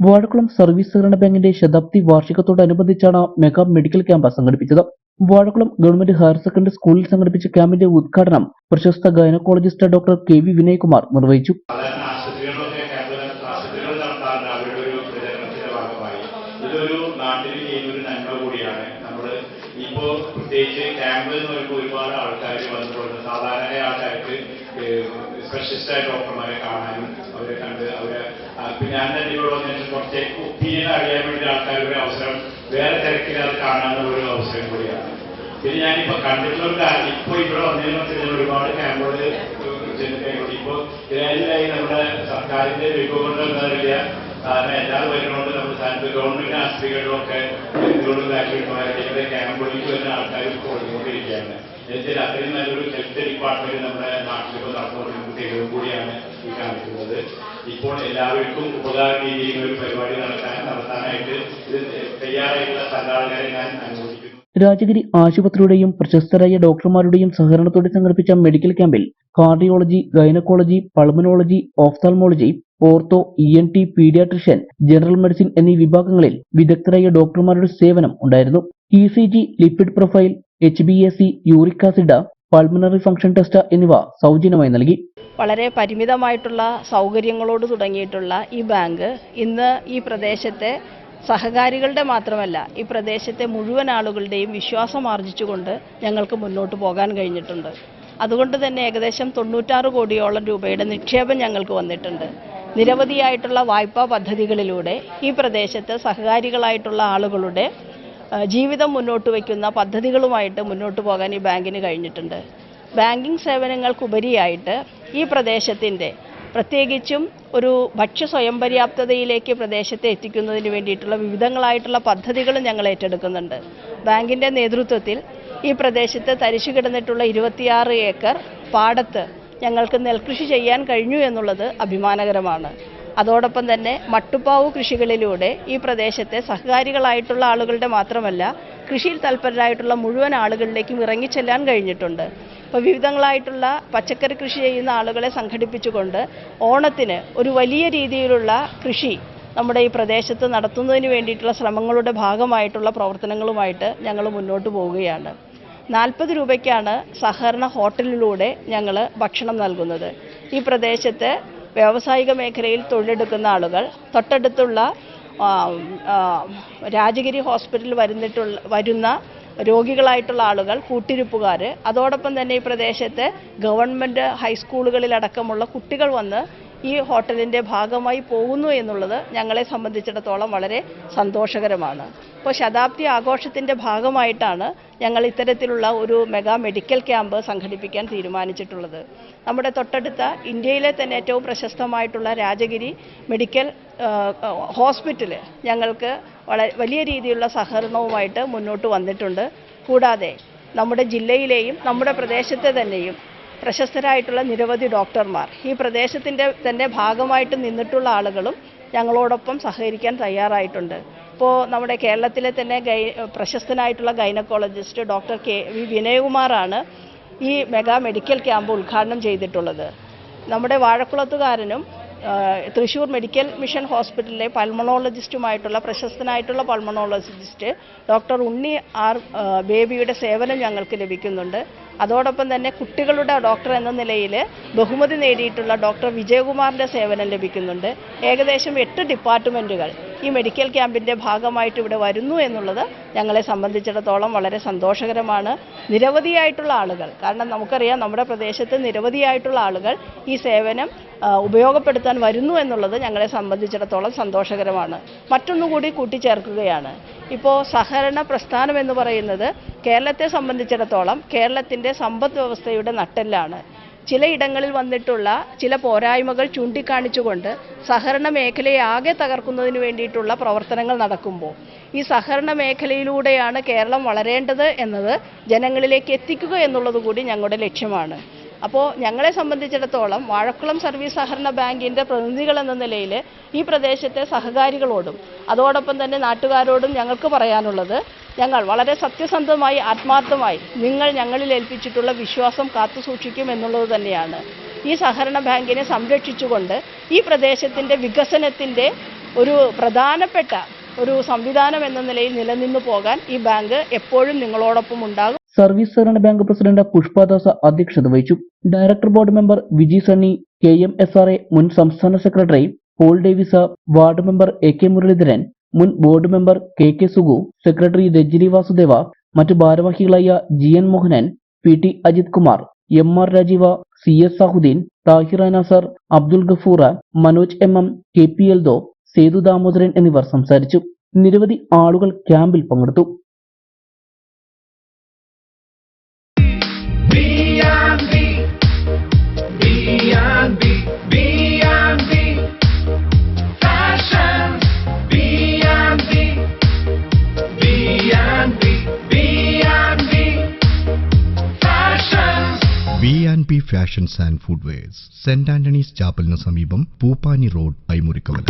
Vazhakulam service സഹകരണ ബാങ്കിന്റെ ശതാബ്ദി വാർഷികത്തോടനുബന്ധിച്ചാണ് മെഗാ മെഡിക്കൽ ക്യാമ്പ് സംഘടിപ്പിച്ചത്. വാഴക്കുളം ഗവൺമെന്റ് ഹയർ സെക്കൻഡറി സ്കൂളിൽ സംഘടിപ്പിച്ച ക്യാമ്പിന്റെ ഉദ്ഘാടനം പ്രശസ്ത gynaecologist doctor K V Vinayakumar നിർവഹിച്ചു. ഇതൊരു നന്മ കൂടിയാണ്. നമ്മൾ ഇപ്പോ പ്രത്യേകിച്ച് ക്യാമ്പിൽ നിന്ന് വരുമ്പോൾ ഒരുപാട് ആൾക്കാർ വന്നിട്ടുണ്ട് സാധാരണ ആൾക്കാർക്ക് സ്പെഷ്യലിസ്റ്റായ ഡോക്ടർമാരെ കാണാനും അവരെ കണ്ട് ഇപ്പൊ ഞാൻ തന്നെ ഇവിടെ വന്നിട്ട് കുറച്ച് ഒപ്പീനിയൻ അറിയാൻ വേണ്ടി ആൾക്കാരുടെ അവസരം വേറെ തിരക്കില്ലാതെ കാണാനുള്ള ഒരു അവസരം കൂടിയാണ്. പിന്നെ ഞാനിപ്പോ കണ്ടിട്ടുള്ള കാര്യം ഇപ്പൊ ഇവിടെ വന്നതിന് ഞാൻ ഒരുപാട് ക്യാമ്പുകൾ ചെന്നിട്ടുണ്ട് ഇപ്പൊ ഇതിനായി നമ്മുടെ സർക്കാരിന്റെ വിഭവങ്ങൾ എന്താറില്ല കാരണം എല്ലാ വരുന്നതുകൊണ്ട് നമ്മുടെ സ്ഥാനത്ത് ഗവൺമെന്റ് ആശുപത്രികളിലൊക്കെ എന്തുകൊണ്ട് കാര്യമായിട്ട് ക്യാമ്പുകളിലേക്ക് വരുന്ന ആൾക്കാർ കൊടുത്തുകൊണ്ടിരിക്കുകയാണ് എന്നുവെച്ചാൽ അത്രയും നല്ലൊരു ഹെൽത്ത് ഡിപ്പാർട്ട്മെന്റ് നമ്മുടെ നാട്ടിലിപ്പോൾ കുട്ടികളും കൂടിയാണ് ഈ കാണിക്കുന്നത്. ഇപ്പോൾ എല്ലാവർക്കും ഉപകാര രീതിയിൽ ഒരു പരിപാടി നടത്താൻ നടത്താനായിട്ട് ഇത് തയ്യാറായിട്ടുള്ള സംഘാടകരെ ഞാൻ അനുമോദിക്കുന്നു രാജഗിരി ആശുപത്രിയുടെയും പ്രശസ്തരായ ഡോക്ടർമാരുടെയും സഹകരണത്തോടെ സംഘടിപ്പിച്ച മെഡിക്കൽ ക്യാമ്പിൽ cardiology gynaecology pulmonology ophthalmology ortho E N T paediatrician general medicine എന്നീ വിഭാഗങ്ങളിൽ വിദഗ്ധരായ ഡോക്ടർമാരുടെ സേവനം ഉണ്ടായിരുന്നു. E C G lipid profile H B S C uric acid pulmonary function test എന്നിവ സൗജന്യമായി നൽകി. വളരെ പരിമിതമായിട്ടുള്ള സൗകര്യങ്ങളോട് തുടങ്ങിയിട്ടുള്ള ഈ ബാങ്ക് ഇന്ന് ഈ പ്രദേശത്തെ സഹകാരികളുടെ മാത്രമല്ല ഈ പ്രദേശത്തെ മുഴുവൻ ആളുകളുടെയും വിശ്വാസം ആർജിച്ചുകൊണ്ട് ഞങ്ങൾക്ക് മുന്നോട്ട് പോകാൻ കഴിഞ്ഞിട്ടുണ്ട്. അതുകൊണ്ട് തന്നെ ഏകദേശം തൊണ്ണൂറ്റാറ് കോടിയോളം രൂപയുടെ നിക്ഷേപം ഞങ്ങൾക്ക് വന്നിട്ടുണ്ട്. നിരവധിയായിട്ടുള്ള വായ്പാ പദ്ധതികളിലൂടെ ഈ പ്രദേശത്ത് സഹകാരികളായിട്ടുള്ള ആളുകളുടെ ജീവിതം മുന്നോട്ട് വയ്ക്കുന്ന പദ്ധതികളുമായിട്ട് മുന്നോട്ട് പോകാൻ ഈ ബാങ്കിന് കഴിഞ്ഞിട്ടുണ്ട്. ബാങ്കിംഗ് സേവനങ്ങൾക്കുപരിയായിട്ട് ഈ പ്രദേശത്തിന്റെ പ്രത്യേകിച്ചും ഒരു ഭക്ഷ്യ സ്വയം പര്യാപ്തതയിലേക്ക് പ്രദേശത്തെ എത്തിക്കുന്നതിന് വേണ്ടിയിട്ടുള്ള വിവിധങ്ങളായിട്ടുള്ള പദ്ധതികളും ഞങ്ങൾ ഏറ്റെടുക്കുന്നുണ്ട്. ബാങ്കിന്റെ നേതൃത്വത്തിൽ ഈ പ്രദേശത്ത് തരിശു കിടന്നിട്ടുള്ള ഇരുപത്തിയാറ് ഏക്കർ പാടത്ത് ഞങ്ങൾക്ക് നെൽകൃഷി ചെയ്യാൻ കഴിഞ്ഞു എന്നുള്ളത് അഭിമാനകരമാണ്. അതോടൊപ്പം തന്നെ മട്ടുപ്പാവ് കൃഷികളിലൂടെ ഈ പ്രദേശത്തെ സഹകാരികളായിട്ടുള്ള ആളുകളുടെ മാത്രമല്ല കൃഷിയിൽ തൽപരരായിട്ടുള്ള മുഴുവൻ ആളുകളിലേക്കും ഇറങ്ങിച്ചെല്ലാൻ കഴിഞ്ഞിട്ടുണ്ട്. ഇപ്പോൾ വിവിധങ്ങളായിട്ടുള്ള പച്ചക്കറി കൃഷി ചെയ്യുന്ന ആളുകളെ സംഘടിപ്പിച്ചുകൊണ്ട് ഓണത്തിന് ഒരു വലിയ രീതിയിലുള്ള കൃഷി നമ്മുടെ ഈ പ്രദേശത്ത് നടത്തുന്നതിന് വേണ്ടിയിട്ടുള്ള ശ്രമങ്ങളുടെ ഭാഗമായിട്ടുള്ള പ്രവർത്തനങ്ങളുമായിട്ട് ഞങ്ങൾ മുന്നോട്ട് പോവുകയാണ്. നാൽപ്പത് രൂപയ്ക്കാണ് സഹകരണ ഹോട്ടലിലൂടെ ഞങ്ങൾ ഭക്ഷണം നൽകുന്നത്. ഈ പ്രദേശത്ത് വ്യാവസായിക മേഖലയിൽ തൊഴിലെടുക്കുന്ന ആളുകൾ തൊട്ടടുത്തുള്ള രാജഗിരി ഹോസ്പിറ്റലിൽ വരുന്നിട്ടുള്ള വരുന്ന രോഗികളായിട്ടുള്ള ആളുകൾ കൂട്ടിരിപ്പുകാർ അതോടൊപ്പം തന്നെ ഈ പ്രദേശത്തെ ഗവൺമെന്റ് ഹൈസ്കൂളുകളിലടക്കമുള്ള കുട്ടികൾ വന്ന് ഈ ഹോട്ടലിന്റെ ഭാഗമായി പോകുന്നു എന്നുള്ളത് ഞങ്ങളെ സംബന്ധിച്ചിടത്തോളം വളരെ സന്തോഷകരമാണ്. ഇപ്പോൾ ശതാബ്ദി ആഘോഷത്തിന്റെ ഭാഗമായിട്ടാണ് ഞങ്ങൾ ഇത്തരത്തിലുള്ള ഒരു മെഗാ മെഡിക്കൽ ക്യാമ്പ് സംഘടിപ്പിക്കാൻ തീരുമാനിച്ചിട്ടുള്ളത്. നമ്മുടെ തൊട്ടടുത്ത ഇന്ത്യയിലെ തന്നെ ഏറ്റവും പ്രശസ്തമായിട്ടുള്ള രാജഗിരി മെഡിക്കൽ ഹോസ്പിറ്റൽ ഞങ്ങൾക്ക് വളരെ വലിയ രീതിയിലുള്ള സഹകരണവുമായിട്ട് മുന്നോട്ട് വന്നിട്ടുണ്ട്. കൂടാതെ നമ്മുടെ ജില്ലയിലെയും നമ്മുടെ പ്രദേശത്തെ തന്നെയും പ്രശസ്തരായിട്ടുള്ള നിരവധി ഡോക്ടർമാർ. ഈ പ്രദേശത്തിന്റെ തന്നെ ഭാഗമായിട്ട് നിന്നിട്ടുള്ള ആളുകളും ഞങ്ങളോടൊപ്പം സഹകരിക്കാൻ തയ്യാറായിട്ടുണ്ട്. ഇപ്പോൾ നമ്മുടെ കേരളത്തിലെ തന്നെ ഗൈ പ്രശസ്തനായിട്ടുള്ള ഗൈനക്കോളജിസ്റ്റ് ഡോക്ടർ കെ വി വിനയകുമാറാണ് ഈ മെഗാ മെഡിക്കൽ ക്യാമ്പ് ഉദ്ഘാടനം ചെയ്തിട്ടുള്ളത്. നമ്മുടെ വാഴക്കുളത്തുകാരനും ആ, തൃശ്ശൂർ മെഡിക്കൽ മിഷൻ ഹോസ്പിറ്റലിലെ പൾമണോളജിസ്റ്റുമായിട്ടുള്ള പ്രശസ്തനായിട്ടുള്ള പൾമണോളജിസ്റ്റ് ഡോക്ടർ ഉണ്ണി ആർ ബേബിയുടെ സേവനം ഞങ്ങൾക്ക് ലഭിക്കുന്നുണ്ട്. അതോടൊപ്പം തന്നെ കുട്ടികളുടെ ഡോക്ടർ എന്ന നിലയിൽ ബഹുമതി നേടിയിട്ടുള്ള ഡോക്ടർ വിജയകുമാറിന്റെ സേവനം ലഭിക്കുന്നുണ്ട്. ഏകദേശം എട്ട് ഡിപ്പാർട്ട്മെന്റുകൾ ഈ മെഡിക്കൽ ക്യാമ്പിന്റെ ഭാഗമായിട്ട് ഇവിടെ വരുന്നു എന്നുള്ളത് ഞങ്ങളെ സംബന്ധിച്ചിടത്തോളം വളരെ സന്തോഷകരമാണ്. നിരവധിയായിട്ടുള്ള ആളുകൾ കാരണം നമുക്കറിയാം നമ്മുടെ പ്രദേശത്ത് നിരവധിയായിട്ടുള്ള ആളുകൾ ഈ സേവനം ഉപയോഗപ്പെടുത്താൻ വരുന്നു എന്നുള്ളത് ഞങ്ങളെ സംബന്ധിച്ചിടത്തോളം സന്തോഷകരമാണ്. മറ്റൊന്നുകൂടി കൂട്ടിച്ചേർക്കുകയാണ്. ഇപ്പോൾ സഹകരണ പ്രസ്ഥാനം എന്ന് പറയുന്നത് കേരളത്തെ സംബന്ധിച്ചിടത്തോളം കേരളത്തിന്റെ സമ്പദ് വ്യവസ്ഥയുടെ നട്ടെല്ലാണ്. ചിലയിടങ്ങളിൽ വന്നിട്ടുള്ള ചില പോരായ്മകൾ ചൂണ്ടിക്കാണിച്ചുകൊണ്ട് സഹകരണ മേഖലയെ ആകെ തകർക്കുന്നതിന് വേണ്ടിയിട്ടുള്ള പ്രവർത്തനങ്ങൾ നടക്കുമ്പോൾ ഈ സഹകരണ മേഖലയിലൂടെയാണ് കേരളം വളരേണ്ടത് എന്നത് ജനങ്ങളിലേക്ക് എത്തിക്കുക എന്നുള്ളത് കൂടി ഞങ്ങളുടെ ലക്ഷ്യമാണ്. അപ്പോൾ ഞങ്ങളെ സംബന്ധിച്ചിടത്തോളം വാഴക്കുളം സർവീസ് സഹകരണ ബാങ്കിന്റെ പ്രതിനിധികൾ എന്ന നിലയിൽ ഈ പ്രദേശത്തെ സഹകാരികളോടും അതോടൊപ്പം തന്നെ നാട്ടുകാരോടും ഞങ്ങൾക്ക് പറയാനുള്ളത് ഞങ്ങൾ വളരെ സത്യസന്ധമായി ആത്മാർത്ഥമായി നിങ്ങൾ ഞങ്ങളിൽ ഏൽപ്പിച്ചിട്ടുള്ള വിശ്വാസം കാത്തുസൂക്ഷിക്കും എന്നുള്ളത് തന്നെയാണ്. ഈ സഹകരണ ബാങ്കിനെ സംരക്ഷിച്ചുകൊണ്ട് ഈ പ്രദേശത്തിന്റെ വികസനത്തിന്റെ ഒരു പ്രധാനപ്പെട്ട ഒരു സംവിധാനം എന്ന നിലയിൽ നിലനിന്നു പോകാൻ ഈ ബാങ്ക് എപ്പോഴും നിങ്ങളോടൊപ്പം ഉണ്ടാകും. സർവീസ് സഹകരണ ബാങ്ക് പ്രസിഡന്റ് പുഷ്പദാസ അധ്യക്ഷത വഹിച്ചു. Director board member Viji Sunny K M S R A മുൻ സംസ്ഥാന secretary Paul Davis ward member A K Muraleedharan മുൻ board member K K Sugu secretary Rajani Vasudeva മറ്റു ഭാരവാഹികളായ G N Mohanan P T Ajith Kumar M R Rajeeva C S Sahudheen Thahira Nasar Abdul Gafoora Manoj M M K P L ദോ സേതു ദാമോദരൻ എന്നിവർ സംസാരിച്ചു. നിരവധി ആളുകൾ ക്യാമ്പിൽ പങ്കെടുത്തു. B&B, V and P fashions and foot wears saint Antony's ചാപ്പലിന് സമീപം Pooppani road പൈമുറിക്കവല